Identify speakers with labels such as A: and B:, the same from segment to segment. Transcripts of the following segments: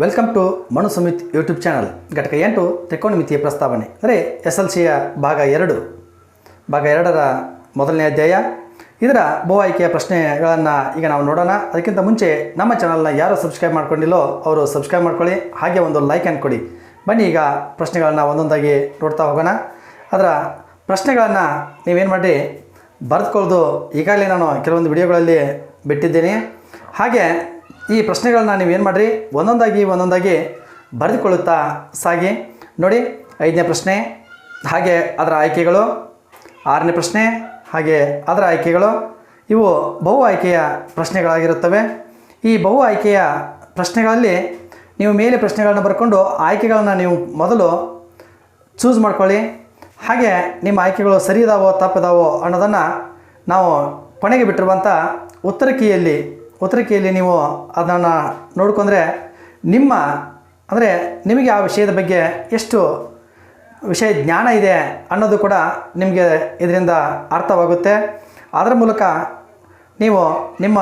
A: Welcome to Manu Sumit YouTube channel ಘಟಕ ಎಂಟು ತ್ರಿಕೋಣಮಿತಿಯ ಪ್ರಸ್ತಾವನೆ. ಅಂದರೆ ಎಸ್ ಎಲ್ ಸಿಯ ಭಾಗ ಎರಡು. ಭಾಗ ಎರಡರ ಮೊದಲನೇ ಅಧ್ಯಾಯ. ಇದರ ಬಹು ಆಯ್ಕೆಯ ಪ್ರಶ್ನೆಗಳನ್ನು ಈಗ ನಾವು ನೋಡೋಣ. ಅದಕ್ಕಿಂತ ಮುಂಚೆ ನಮ್ಮ ಚಾನಲ್ನ ಯಾರು ಸಬ್ಸ್ಕ್ರೈಬ್ ಮಾಡ್ಕೊಂಡಿಲ್ಲೋ ಅವರು ಸಬ್ಸ್ಕ್ರೈಬ್ ಮಾಡ್ಕೊಳ್ಳಿ. ಹಾಗೆ ಒಂದು ಲೈಕ್ ಅನ್ನು ಕೊಡಿ. ಬನ್ನಿ ಈಗ ಪ್ರಶ್ನೆಗಳನ್ನು ಒಂದೊಂದಾಗಿ ನೋಡ್ತಾ ಹೋಗೋಣ. ಅದರ ಪ್ರಶ್ನೆಗಳನ್ನು ನೀವೇನು ಮಾಡಿ ಬರೆದುಕೊಳ್ಳೋದು ಈಗಾಗಲೇ ನಾನು ಕೆಲವೊಂದು ವಿಡಿಯೋಗಳಲ್ಲಿ ಬಿಟ್ಟಿದ್ದೇನೆ. ಹಾಗೆ ಈ ಪ್ರಶ್ನೆಗಳನ್ನ ನೀವೇನು ಮಾಡಿರಿ? ಒಂದೊಂದಾಗಿ ಒಂದೊಂದಾಗಿ ಬರೆದುಕೊಳ್ಳುತ್ತಾ ಸಾಗಿ. ನೋಡಿ, ಐದನೇ ಪ್ರಶ್ನೆ, ಹಾಗೆ ಅದರ ಆಯ್ಕೆಗಳು. ಆರನೇ ಪ್ರಶ್ನೆ, ಹಾಗೆ ಅದರ ಆಯ್ಕೆಗಳು. ಇವು ಬಹು ಆಯ್ಕೆಯ ಪ್ರಶ್ನೆಗಳಾಗಿರುತ್ತವೆ. ಈ ಬಹು ಆಯ್ಕೆಯ ಪ್ರಶ್ನೆಗಳಲ್ಲಿ ನೀವು ಮೇಲೆ ಪ್ರಶ್ನೆಗಳನ್ನು ಬರ್ಕೊಂಡು ಆಯ್ಕೆಗಳನ್ನು ನೀವು ಮೊದಲು ಚೂಸ್ ಮಾಡ್ಕೊಳ್ಳಿ. ಹಾಗೆ ನಿಮ್ಮ ಆಯ್ಕೆಗಳು ಸರಿ ಇದಾವೋ ತಪ್ಪಿದಾವೋ ಅನ್ನೋದನ್ನು ನಾವು ಕೊನೆಗೆ ಬಿಟ್ಟಿರುವಂಥ ಉತ್ತರ ಕೀಯಲ್ಲಿ ಉತ್ತರ ಕೀಯಲ್ಲಿ ನೀವು ಅದನ್ನು ನೋಡ್ಕೊಂಡ್ರೆ ನಿಮ್ಮ, ಅಂದರೆ ನಿಮಗೆ ಆ ವಿಷಯದ ಬಗ್ಗೆ ಎಷ್ಟು ವಿಷಯ ಜ್ಞಾನ ಇದೆ ಅನ್ನೋದು ಕೂಡ ನಿಮಗೆ ಇದರಿಂದ ಅರ್ಥವಾಗುತ್ತೆ. ಅದರ ಮೂಲಕ ನೀವು ನಿಮ್ಮ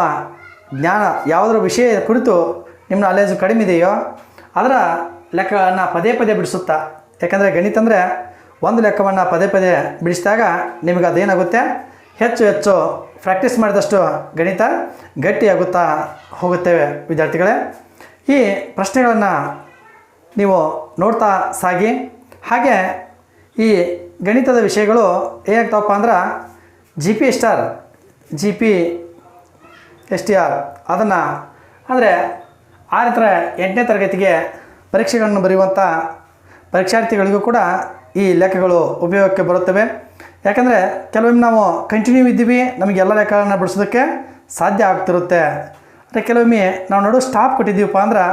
A: ಜ್ಞಾನ ಯಾವುದರ ವಿಷಯ ಕುರಿತು ನಿಮ್ಮ ನಾಲೆಜ್ ಕಡಿಮೆ ಇದೆಯೋ ಅದರ ಲೆಕ್ಕಗಳನ್ನು ಪದೇ ಪದೇ ಬಿಡಿಸುತ್ತಾ. ಯಾಕಂದರೆ ಗಣಿತ ಅಂದರೆ ಒಂದು ಲೆಕ್ಕವನ್ನು ಪದೇ ಪದೇ ಬಿಡಿಸಿದಾಗ ನಿಮಗೆ ಅದೇನಾಗುತ್ತೆ? ಹೆಚ್ಚು ಹೆಚ್ಚು ಪ್ರಾಕ್ಟೀಸ್ ಮಾಡಿದಷ್ಟು ಗಣಿತ ಗಟ್ಟಿಯಾಗುತ್ತಾ ಹೋಗುತ್ತೇವೆ, ವಿದ್ಯಾರ್ಥಿಗಳೇ. ಈ ಪ್ರಶ್ನೆಗಳನ್ನು ನೀವು ನೋಡ್ತಾ ಸಾಗಿ, ಹಾಗೆ ಈ ಗಣಿತದ ವಿಷಯಗಳು ಏನಾಗ್ತಾವಪ್ಪ ಅಂದ್ರೆ G P star G P S T R ಅದನ್ನು, ಅಂದರೆ ಆ ನಂತರ ಎಂಟನೇ ತರಗತಿಗೆ ಪರೀಕ್ಷೆಗಳನ್ನು ಬರೆಯುವಂಥ ಪರೀಕ್ಷಾರ್ಥಿಗಳಿಗೂ ಕೂಡ ಈ ಲೆಕ್ಕಗಳು ಉಪಯೋಗಕ್ಕೆ ಬರುತ್ತವೆ. ಯಾಕಂದರೆ ಕೆಲವೊಮ್ಮೆ ನಾವು ಕಂಟಿನ್ಯೂ ಇದ್ದೀವಿ, ನಮಗೆ ಎಲ್ಲ ಲೆಕ್ಕಗಳನ್ನ ಬಿಡಿಸೋದಕ್ಕೆ ಸಾಧ್ಯ ಆಗ್ತಿರುತ್ತೆ. ಅಂದರೆ ಕೆಲವೊಮ್ಮೆ ನಾವು ನೋಡು ಸ್ಟಾಪ್ ಕೊಟ್ಟಿದ್ದೀವಪ್ಪ ಅಂದ್ರೆ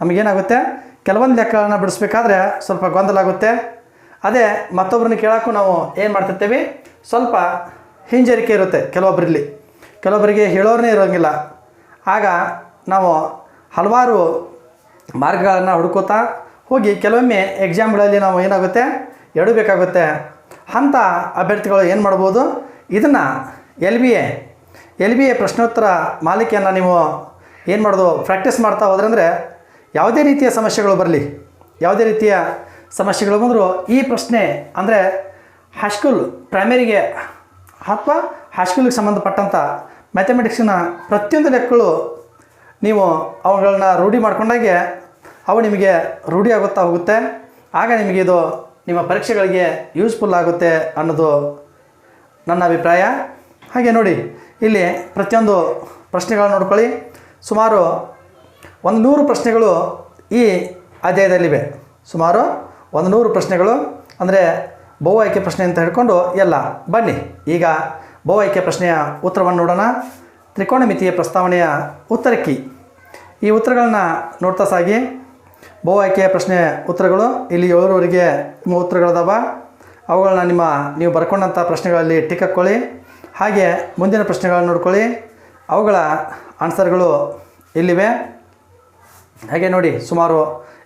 A: ನಮಗೇನಾಗುತ್ತೆ? ಕೆಲವೊಂದು ಲೆಕ್ಕಗಳನ್ನ ಬಿಡಿಸ್ಬೇಕಾದ್ರೆ ಸ್ವಲ್ಪ ಗೊಂದಲ ಆಗುತ್ತೆ. ಅದೇ ಮತ್ತೊಬ್ಬರನ್ನ ಕೇಳೋಕ್ಕೂ ನಾವು ಏನು ಮಾಡ್ತಿರ್ತೀವಿ? ಸ್ವಲ್ಪ ಹಿಂಜರಿಕೆ ಇರುತ್ತೆ ಕೆಲವೊಬ್ಬರಲ್ಲಿ ಕೆಲವೊಬ್ಬರಿಗೆ ಹೇಳೋರೇ ಇರೋಂಗಿಲ್ಲ. ಆಗ ನಾವು ಹಲವಾರು ಮಾರ್ಗಗಳನ್ನು ಹುಡುಕೋತಾ ಹೋಗಿ ಕೆಲವೊಮ್ಮೆ ಎಕ್ಸಾಮ್ಗಳಲ್ಲಿ ನಾವು ಏನಾಗುತ್ತೆ? ಎಡಬೇಕಾಗುತ್ತೆ. ಅಂಥ ಅಭ್ಯರ್ಥಿಗಳು ಏನು ಮಾಡ್ಬೋದು? ಇದನ್ನು L B A, L B A ಪ್ರಶ್ನೋತ್ತರ ಮಾಲಿಕೆಯನ್ನು ನೀವು ಏನು ಮಾಡೋದು? ಪ್ರಾಕ್ಟೀಸ್ ಮಾಡ್ತಾ ಹೋದ್ರೆ ಅಂದರೆ ಯಾವುದೇ ರೀತಿಯ ಸಮಸ್ಯೆಗಳು ಬರಲಿ. ಯಾವುದೇ ರೀತಿಯ ಸಮಸ್ಯೆಗಳು ಬಂದರೂ ಈ ಪ್ರಶ್ನೆ ಅಂದರೆ ಹೈಸ್ಕೂಲ್ ಪ್ರೈಮರಿಗೆ ಅಥವಾ ಹೈಸ್ಕೂಲಿಗೆ ಸಂಬಂಧಪಟ್ಟಂಥ ಮ್ಯಾಥಮೆಟಿಕ್ಸಿನ ಪ್ರತಿಯೊಂದು ಲೆಕ್ಕಗಳು ನೀವು ಅವುಗಳನ್ನ ರೂಢಿ ಮಾಡಿಕೊಂಡಾಗೆ ಅವು ನಿಮಗೆ ರೂಢಿ ಆಗುತ್ತಾ ಹೋಗುತ್ತೆ. ಆಗ ನಿಮಗೆ ಇದು ನಿಮ್ಮ ಪರೀಕ್ಷೆಗಳಿಗೆ ಯೂಸ್ಫುಲ್ ಆಗುತ್ತೆ ಅನ್ನೋದು ನನ್ನ ಅಭಿಪ್ರಾಯ. ಹಾಗೆ ನೋಡಿ, ಇಲ್ಲಿ ಪ್ರತಿಯೊಂದು ಪ್ರಶ್ನೆಗಳನ್ನು ನೋಡ್ಕೊಳ್ಳಿ. ಸುಮಾರು ಒಂದು ನೂರು ಪ್ರಶ್ನೆಗಳು ಈ ಅಧ್ಯಾಯದಲ್ಲಿವೆ. ಸುಮಾರು ಒಂದು ನೂರು ಪ್ರಶ್ನೆಗಳು, ಅಂದರೆ ಬಹು ಆಯ್ಕೆ ಪ್ರಶ್ನೆ ಅಂತ ಹೇಳಿಕೊಂಡು ಎಲ್ಲ. ಬನ್ನಿ, ಈಗ ಬಹು ಆಯ್ಕೆ ಪ್ರಶ್ನೆಯ ಉತ್ತರವನ್ನು ನೋಡೋಣ. ತ್ರಿಕೋಣಮಿತಿಯ ಪ್ರಸ್ತಾವನೆಯ ಉತ್ತರಕ್ಕಿ. ಈ ಉತ್ತರಗಳನ್ನ ನೋಡ್ತಾ ಸಾಗಿ. ಬಹು ಆಯ್ಕೆಯ ಪ್ರಶ್ನೆ ಉತ್ತರಗಳು. ಇಲ್ಲಿ ಏಳುವರೆಗೆ ನಿಮ್ಮ ಉತ್ತರಗಳದಾವ. ಅವುಗಳನ್ನ ನಿಮ್ಮ, ನೀವು ಬರ್ಕೊಂಡಂಥ ಪ್ರಶ್ನೆಗಳಲ್ಲಿ ಟಿಕ್ ಹಾಕ್ಕೊಳ್ಳಿ ಹಾಗೆ ಮುಂದಿನ ಪ್ರಶ್ನೆಗಳನ್ನು ನೋಡ್ಕೊಳ್ಳಿ. ಅವುಗಳ ಆನ್ಸರ್ಗಳು ಇಲ್ಲಿವೆ. ಹಾಗೆ ನೋಡಿ, ಸುಮಾರು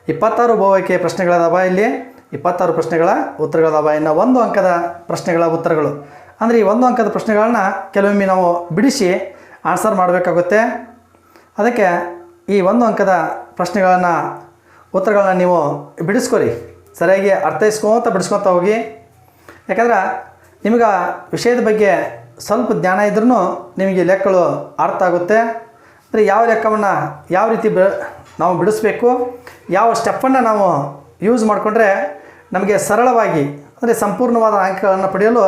A: ಇಪ್ಪತ್ತಾರು ಬಹು ಆಯ್ಕೆಯ ಪ್ರಶ್ನೆಗಳದಾವ ಇಲ್ಲಿ. ಇಪ್ಪತ್ತಾರು ಪ್ರಶ್ನೆಗಳ ಉತ್ತರಗಳದಾವ. ಇನ್ನು ಒಂದು ಅಂಕದ ಪ್ರಶ್ನೆಗಳ ಉತ್ತರಗಳು. ಅಂದರೆ ಈ ಒಂದು ಅಂಕದ ಪ್ರಶ್ನೆಗಳನ್ನ ಕೆಲವೊಮ್ಮೆ ನಾವು ಬಿಡಿಸಿ ಆನ್ಸರ್ ಮಾಡಬೇಕಾಗುತ್ತೆ. ಅದಕ್ಕೆ ಈ ಒಂದು ಅಂಕದ ಪ್ರಶ್ನೆಗಳನ್ನು ಉತ್ತರಗಳನ್ನ ನೀವು ಬಿಡಿಸ್ಕೊರಿ. ಸರಿಯಾಗಿ ಅರ್ಥೈಸ್ಕೊತ ಬಿಡಿಸ್ಕೊತಾ ಹೋಗಿ. ಯಾಕಂದ್ರೆ ನಿಮಗೆ ವಿಷಯದ ಬಗ್ಗೆ ಸ್ವಲ್ಪ ಜ್ಞಾನ ಇದ್ರೂ ನಿಮಗೆ ಲೆಕ್ಕಗಳು ಅರ್ಥ ಆಗುತ್ತೆ. ಅಂದರೆ ಯಾವ ಲೆಕ್ಕವನ್ನು ಯಾವ ರೀತಿ ಬೆ, ನಾವು ಬಿಡಿಸ್ಬೇಕು, ಯಾವ ಸ್ಟೆಪ್ಪನ್ನು ನಾವು ಯೂಸ್ ಮಾಡಿಕೊಂಡ್ರೆ ನಮಗೆ ಸರಳವಾಗಿ, ಅಂದರೆ ಸಂಪೂರ್ಣವಾದ ಅಂಕಗಳನ್ನು ಪಡೆಯಲು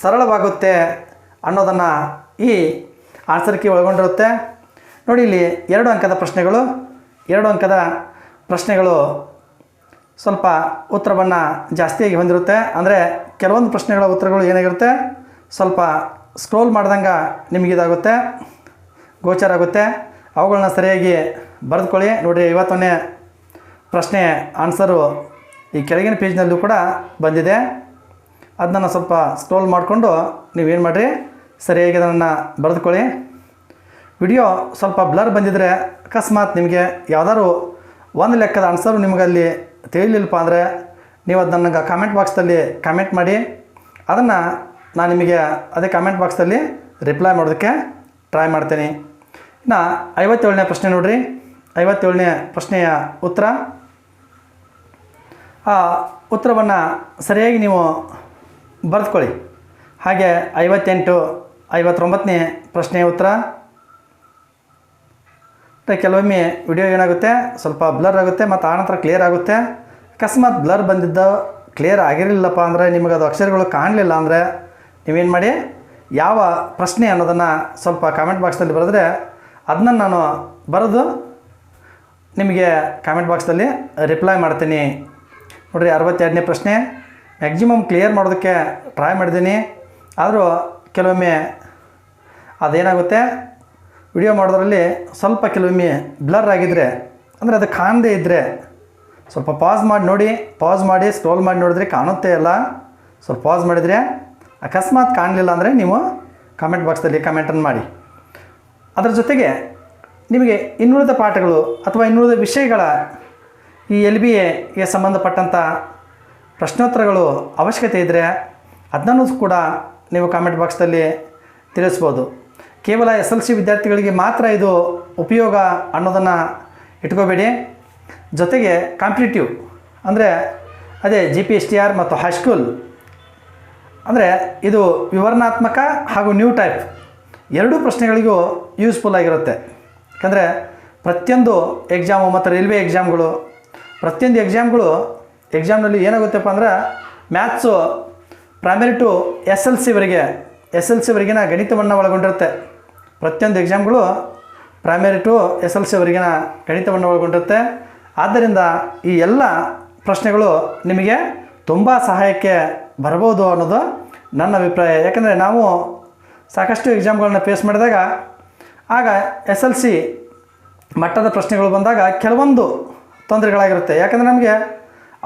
A: ಸರಳವಾಗುತ್ತೆ ಅನ್ನೋದನ್ನು ಈ ಆನ್ಸರ್ ಕೀ ಒಳಗೊಂಡಿರುತ್ತೆ. ನೋಡಿ ಇಲ್ಲಿ ಎರಡು ಅಂಕದ ಪ್ರಶ್ನೆಗಳು. ಎರಡು ಅಂಕದ ಪ್ರಶ್ನೆಗಳು ಸ್ವಲ್ಪ ಉತ್ತರವನ್ನು ಜಾಸ್ತಿಯಾಗಿ ಹೊಂದಿರುತ್ತೆ. ಅಂದರೆ ಕೆಲವೊಂದು ಪ್ರಶ್ನೆಗಳ ಉತ್ತರಗಳು ಏನಾಗಿರುತ್ತೆ? ಸ್ವಲ್ಪ ಸ್ಕ್ರೋಲ್ ಮಾಡ್ದಂಗೆ ನಿಮಗಿದಾಗುತ್ತೆ ಗೋಚರ ಆಗುತ್ತೆ. ಅವುಗಳನ್ನ ಸರಿಯಾಗಿ ಬರೆದುಕೊಳ್ಳಿ. ನೋಡಿ ಇವತ್ತೊಂದೇ ಪ್ರಶ್ನೆ ಆನ್ಸರು ಈ ಕೆಳಗಿನ ಪೇಜ್ನಲ್ಲೂ ಕೂಡ ಬಂದಿದೆ. ಅದನ್ನ ಸ್ವಲ್ಪ ಸ್ಕ್ರೋಲ್ ಮಾಡಿಕೊಂಡು ನೀವೇನು ಮಾಡಿರಿ? ಸರಿಯಾಗಿ ಅದನ್ನು ಬರೆದುಕೊಳ್ಳಿ. ವಿಡಿಯೋ ಸ್ವಲ್ಪ ಬ್ಲರ್ ಬಂದಿದ್ದರೆ ಅಕಸ್ಮಾತ್ ನಿಮಗೆ ಯಾವ್ದಾದ್ರು ಒಂದು ಲೆಕ್ಕದ ಆನ್ಸರ್ ನಿಮಗೆ ಅಲ್ಲಿ ತಿಳಿಲಿಲ್ಲಪ್ಪ ಅಂದರೆ ನೀವು ಅದು ನನಗೆ ಕಾಮೆಂಟ್ ಬಾಕ್ಸ್ದಲ್ಲಿ ಕಾಮೆಂಟ್ ಮಾಡಿ. ಅದನ್ನು ನಾನು ನಿಮಗೆ ಅದೇ ಕಾಮೆಂಟ್ ಬಾಕ್ಸ್ದಲ್ಲಿ ರಿಪ್ಲೈ ಮಾಡೋದಕ್ಕೆ ಟ್ರೈ ಮಾಡ್ತೀನಿ. ಇನ್ನು ಐವತ್ತೇಳನೇ ಪ್ರಶ್ನೆ ನೋಡಿರಿ. ಐವತ್ತೇಳನೇ ಪ್ರಶ್ನೆಯ ಉತ್ತರ. ಆ ಉತ್ತರವನ್ನು ಸರಿಯಾಗಿ ನೀವು ಬರೆದುಕೊಳ್ಳಿ. ಹಾಗೆ ಐವತ್ತೆಂಟು, ಐವತ್ತೊಂಬತ್ತನೇ ಪ್ರಶ್ನೆಯ ಉತ್ತರ. ಮತ್ತೆ ಕೆಲವೊಮ್ಮೆ ವಿಡಿಯೋ ಏನಾಗುತ್ತೆ? ಸ್ವಲ್ಪ ಬ್ಲರ್ ಆಗುತ್ತೆ ಮತ್ತು ಆನಂತರ ಕ್ಲಿಯರ್ ಆಗುತ್ತೆ. ಅಕಸ್ಮಾತ್ ಬ್ಲರ್ ಬಂದಿದ್ದು ಕ್ಲಿಯರ್ ಆಗಿರಲಿಲ್ಲಪ್ಪ ಅಂದರೆ ನಿಮಗೆ ಅದು ಅಕ್ಷರಗಳು ಕಾಣಲಿಲ್ಲ ಅಂದರೆ ನೀವೇನು ಮಾಡಿ? ಯಾವ ಪ್ರಶ್ನೆ ಅನ್ನೋದನ್ನು ಸ್ವಲ್ಪ ಕಾಮೆಂಟ್ ಬಾಕ್ಸ್ನಲ್ಲಿ ಬರೆದ್ರೆ ಅದನ್ನ ನಾನು ಬರೆದು ನಿಮಗೆ ಕಾಮೆಂಟ್ ಬಾಕ್ಸ್ನಲ್ಲಿ ರಿಪ್ಲೈ ಮಾಡ್ತೀನಿ. ನೋಡಿರಿ ಅರವತ್ತೆರಡನೇ ಪ್ರಶ್ನೆ. ಮ್ಯಾಕ್ಸಿಮಮ್ ಕ್ಲಿಯರ್ ಮಾಡೋದಕ್ಕೆ ಟ್ರೈ ಮಾಡಿದ್ದೀನಿ. ಆದರೂ ಕೆಲವೊಮ್ಮೆ ಅದೇನಾಗುತ್ತೆ? ವಿಡಿಯೋ ಮಾಡೋದ್ರಲ್ಲಿ ಸ್ವಲ್ಪ ಕೆಲವೊಮ್ಮೆ ಬ್ಲರ್ ಆಗಿದ್ದರೆ ಅಂದರೆ ಅದು ಕಾಣದೇ ಇದ್ದರೆ ಸ್ವಲ್ಪ ಪಾಸ್ ಮಾಡಿ ನೋಡಿ ಪಾಸ್ ಮಾಡಿ ಸ್ಕ್ರೋಲ್ ಮಾಡಿ ನೋಡಿದ್ರೆ ಕಾಣುತ್ತೆ ಅಲ್ಲ? ಸ್ವಲ್ಪ ಪಾಸ್ ಮಾಡಿದರೆ ಅಕಸ್ಮಾತ್ ಕಾಣಲಿಲ್ಲ ಅಂದರೆ ನೀವು ಕಾಮೆಂಟ್ ಬಾಕ್ಸ್ದಲ್ಲಿ ಕಮೆಂಟನ್ನು ಮಾಡಿ. ಅದರ ಜೊತೆಗೆ ನಿಮಗೆ ಇನ್ನುಳಿದ ಪಾಠಗಳು ಅಥವಾ ಇನ್ನುಳಿದ ವಿಷಯಗಳ ಈ ಎಲ್ ಬಿ ಎಗೆ ಸಂಬಂಧಪಟ್ಟಂಥ ಪ್ರಶ್ನೋತ್ತರಗಳು ಅವಶ್ಯಕತೆ ಇದ್ದರೆ ಅದನ್ನೂ ಕೂಡ ನೀವು ಕಾಮೆಂಟ್ ಬಾಕ್ಸ್ದಲ್ಲಿ ತಿಳಿಸ್ಬೋದು. ಕೇವಲ ಎಸ್ ಎಲ್ ಸಿ ವಿದ್ಯಾರ್ಥಿಗಳಿಗೆ ಮಾತ್ರ ಇದು ಉಪಯೋಗ ಅನ್ನೋದನ್ನು ಇಟ್ಕೋಬೇಡಿ. ಜೊತೆಗೆ ಕಾಂಪಿಟೇಟಿವ್ ಅಂದರೆ ಅದೇ G P S T R ಮತ್ತು ಹೈಸ್ಕೂಲ್ ಅಂದರೆ ಇದು ವಿವರಣಾತ್ಮಕ ಹಾಗೂ ನ್ಯೂ ಟೈಪ್ ಎರಡೂ ಪ್ರಶ್ನೆಗಳಿಗೂ ಯೂಸ್ಫುಲ್ ಆಗಿರುತ್ತೆ. ಯಾಕಂದರೆ ಪ್ರತಿಯೊಂದು ಎಕ್ಸಾಮು ಮತ್ತು ರೈಲ್ವೆ ಎಕ್ಸಾಮ್ಗಳು ಪ್ರತಿಯೊಂದು ಎಕ್ಸಾಮ್ಗಳು ಎಕ್ಸಾಮ್ನಲ್ಲಿ ಏನಾಗುತ್ತಪ್ಪ ಅಂದ್ರೆ maths primary to S L ಸಿವರೆಗೆ S L ಸಿವರೆಗಿನ ಗಣಿತವನ್ನು ಒಳಗೊಂಡಿರುತ್ತೆ. ಪ್ರತಿಯೊಂದು ಎಕ್ಸಾಮ್ಗಳು ಪ್ರೈಮರಿ ಟು ಎಸ್ ಎಲ್ ಸಿವರೆಗಿನ ಗಣಿತವನ್ನು ಒಳಗೊಂಡಿರುತ್ತೆ. ಆದ್ದರಿಂದ ಈ ಎಲ್ಲ ಪ್ರಶ್ನೆಗಳು ನಿಮಗೆ ತುಂಬ ಸಹಾಯಕ್ಕೆ ಬರ್ಬೋದು ಅನ್ನೋದು ನನ್ನ ಅಭಿಪ್ರಾಯ. ಯಾಕಂದರೆ ನಾವು ಸಾಕಷ್ಟು ಎಕ್ಸಾಮ್ಗಳನ್ನ ಫೇಸ್ ಮಾಡಿದಾಗ, ಆಗ ಎಸ್ ಎಲ್ ಸಿ ಮಟ್ಟದ ಪ್ರಶ್ನೆಗಳು ಬಂದಾಗ ಕೆಲವೊಂದು ತೊಂದರೆಗಳಾಗಿರುತ್ತೆ. ಯಾಕಂದರೆ ನಮಗೆ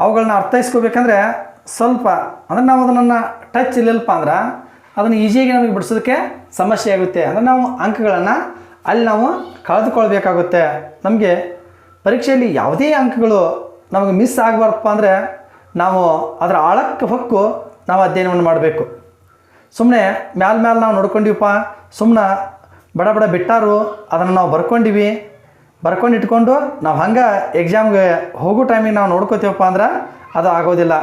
A: ಅವುಗಳನ್ನ ಅರ್ಥೈಸ್ಕೋಬೇಕಂದ್ರೆ ಸ್ವಲ್ಪ, ಅಂದರೆ ನಾವು ಅದನ್ನು ಟಚ್ ಇಲ್ಲಪ್ಪ ಅಂದ್ರೆ ಅದನ್ನು ಈಸಿಯಾಗಿ ನಮಗೆ ಬಿಡಿಸೋದಕ್ಕೆ ಸಮಸ್ಯೆ ಆಗುತ್ತೆ. ಅಂದರೆ ನಾವು ಅಂಕಗಳನ್ನು ಅಲ್ಲಿ ನಾವು ಕಳೆದುಕೊಳ್ಬೇಕಾಗುತ್ತೆ. ನಮಗೆ ಪರೀಕ್ಷೆಯಲ್ಲಿ ಯಾವುದೇ ಅಂಕಗಳು ನಮಗೆ ಮಿಸ್ ಆಗಬಾರ್ದಪ್ಪ ಅಂದರೆ ನಾವು ಅದರ ಆಳಕ್ಕೆ ಹೊಕ್ಕು ನಾವು ಅಧ್ಯಯನವನ್ನು ಮಾಡಬೇಕು. ಸುಮ್ಮನೆ ಮ್ಯಾಲ ಮ್ಯಾಲೆ ನಾವು ನೋಡ್ಕೊಂಡಿವಪ್ಪ ಸುಮ್ಮನೆ ಬಡ ಬಡ ಬಿಟ್ಟಾರು, ಅದನ್ನು ನಾವು ಬರ್ಕೊಂಡಿವಿ. ಬರ್ಕೊಂಡು ಇಟ್ಕೊಂಡು ನಾವು ಹಂಗೆ ಎಕ್ಸಾಮ್ಗೆ ಹೋಗೋ ಟೈಮಿಗೆ ನಾವು ನೋಡ್ಕೋತೀವಪ್ಪ ಅಂದ್ರೆ ಅದು ಆಗೋದಿಲ್ಲ.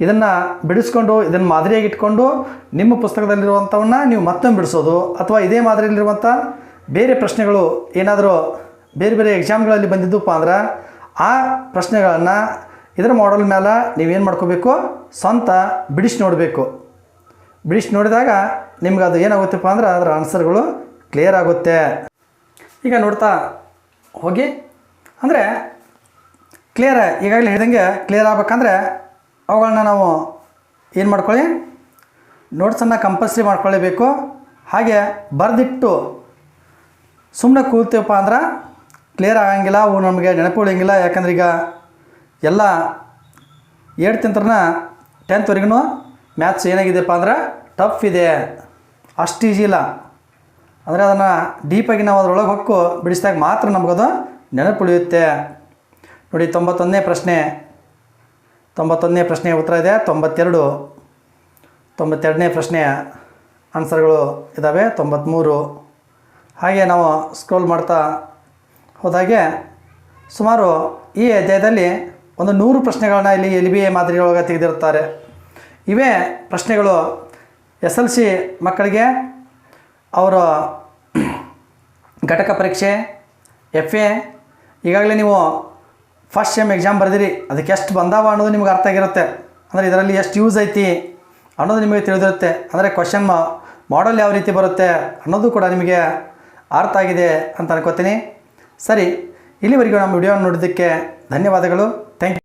A: ಇದನ್ನು ಬಿಡಿಸ್ಕೊಂಡು, ಇದನ್ನು ಮಾದರಿಯಾಗಿ ಇಟ್ಕೊಂಡು, ನಿಮ್ಮ ಪುಸ್ತಕದಲ್ಲಿರುವಂಥವನ್ನ ನೀವು ಮತ್ತೊಮ್ಮೆ ಬಿಡಿಸೋದು, ಅಥವಾ ಇದೇ ಮಾದರಿಯಲ್ಲಿರುವಂಥ ಬೇರೆ ಪ್ರಶ್ನೆಗಳು ಏನಾದರೂ ಬೇರೆ ಬೇರೆ ಎಕ್ಸಾಮ್ಗಳಲ್ಲಿ ಬಂದಿದ್ದಪ್ಪ ಅಂದ್ರೆ, ಆ ಪ್ರಶ್ನೆಗಳನ್ನು ಇದರ ಮಾಡಲ್ ಮೇಲೆ ನೀವೇನು ಮಾಡ್ಕೋಬೇಕು? ಸ್ವಂತ ಬಿಡಿಸಿ ನೋಡಬೇಕು. ಬಿಡಿಸಿ ನೋಡಿದಾಗ ನಿಮ್ಗೆ ಅದು ಏನಾಗುತ್ತಪ್ಪ ಅಂದ್ರೆ ಅದರ ಆನ್ಸರ್ಗಳು ಕ್ಲಿಯರ್ ಆಗುತ್ತೆ. ಈಗ ನೋಡ್ತಾ ಹೋಗಿ. ಅಂದರೆ ಕ್ಲಿಯರ್ ಈಗಾಗಲೇ ಹೇಳಿದಂಗೆ ಕ್ಲಿಯರ್ ಆಗ್ಬೇಕಂದ್ರೆ ಅವುಗಳನ್ನ ನಾವು ಏನು ಮಾಡ್ಕೊಳ್ಳಿ? ನೋಟ್ಸನ್ನು ಕಂಪಲ್ಸರಿ ಮಾಡ್ಕೊಳ್ಳೇಬೇಕು ಹಾಗೆ ಬರೆದಿಟ್ಟು ಸುಮ್ಮನೆ ಕೂತೀವಪ್ಪ ಅಂದ್ರೆ ಕ್ಲಿಯರ್ ಆಗಂಗಿಲ್ಲ, ಅವು ನಮಗೆ ನೆನಪು ಉಳಿಯಂಗಿಲ್ಲ. ಯಾಕಂದ್ರೆ ಈಗ ಎಲ್ಲ ಏಟ್ ತಿಂತ್ರನ ಟೆಂತ್ವರೆಗೂ ಮ್ಯಾಥ್ಸ್ ಏನಾಗಿದೆಯಪ್ಪ ಅಂದ್ರೆ ಟಫ್ ಇದೆ. ಅಷ್ಟು ಈಜಿ ಇಲ್ಲ. ಅಂದರೆ ಅದನ್ನು ಡೀಪಾಗಿ ನಾವು ಅದರೊಳಗೆ ಹೊಕ್ಕು ಬಿಡಿಸಿದಾಗ ಮಾತ್ರ ನಮಗದು ನೆನಪು ಉಳಿಯುತ್ತೆ. ನೋಡಿ, ತೊಂಬತ್ತೊಂದನೇ ಪ್ರಶ್ನೆ. ತೊಂಬತ್ತೊಂದನೇ ಪ್ರಶ್ನೆಯ ಉತ್ತರ ಇದೆ. ತೊಂಬತ್ತೆರಡು, ತೊಂಬತ್ತೆರಡನೇ ಪ್ರಶ್ನೆಯ ಆನ್ಸರ್ಗಳು ಇದ್ದಾವೆ ತೊಂಬತ್ತ್ಮೂರು ಹಾಗೆ ನಾವು ಸ್ಕ್ರೋಲ್ ಮಾಡ್ತಾ ಹೋದಾಗೆ ಸುಮಾರು ಈ ಅಧ್ಯಾಯದಲ್ಲಿ ಒಂದು ನೂರು ಪ್ರಶ್ನೆಗಳನ್ನ ಇಲ್ಲಿ ಎಲ್ ಬಿ ಎ ಮಾದರಿಯೊಳಗೆ ತೆಗೆದಿರುತ್ತಾರೆ. ಇವೇ ಪ್ರಶ್ನೆಗಳು ಎಸ್ ಎಲ್ ಸಿ ಮಕ್ಕಳಿಗೆ, ಅವರ ಘಟಕ ಪರೀಕ್ಷೆ, ಎಫ್ ಎ, ಈಗಾಗಲೇ ನೀವು ಫಸ್ಟ್ ಸೆಮ್ ಎಕ್ಸಾಮ್ ಬರೆದಿರಿ, ಅದಕ್ಕೆ ಎಷ್ಟು ಬಂದಾವ ಅನ್ನೋದು ನಿಮ್ಗೆ ಅರ್ಥ ಆಗಿರುತ್ತೆ. ಅಂದರೆ ಇದರಲ್ಲಿ ಎಷ್ಟು ಯೂಸ್ ಐತಿ ಅನ್ನೋದು ನಿಮಗೆ ತಿಳಿದಿರುತ್ತೆ. ಅಂದರೆ ಕ್ವಶನ್ ಮಾಡಲ್ ಯಾವ ರೀತಿ ಬರುತ್ತೆ ಅನ್ನೋದು ಕೂಡ ನಿಮಗೆ ಅರ್ಥ ಆಗಿದೆ ಅಂತ ಅನ್ಕೋತೀನಿ. ಸರಿ, ಇಲ್ಲಿವರೆಗೂ ನಮ್ಮ ವಿಡಿಯೋ ನೋಡಿದ್ದಕ್ಕೆ ಧನ್ಯವಾದಗಳು. Thank you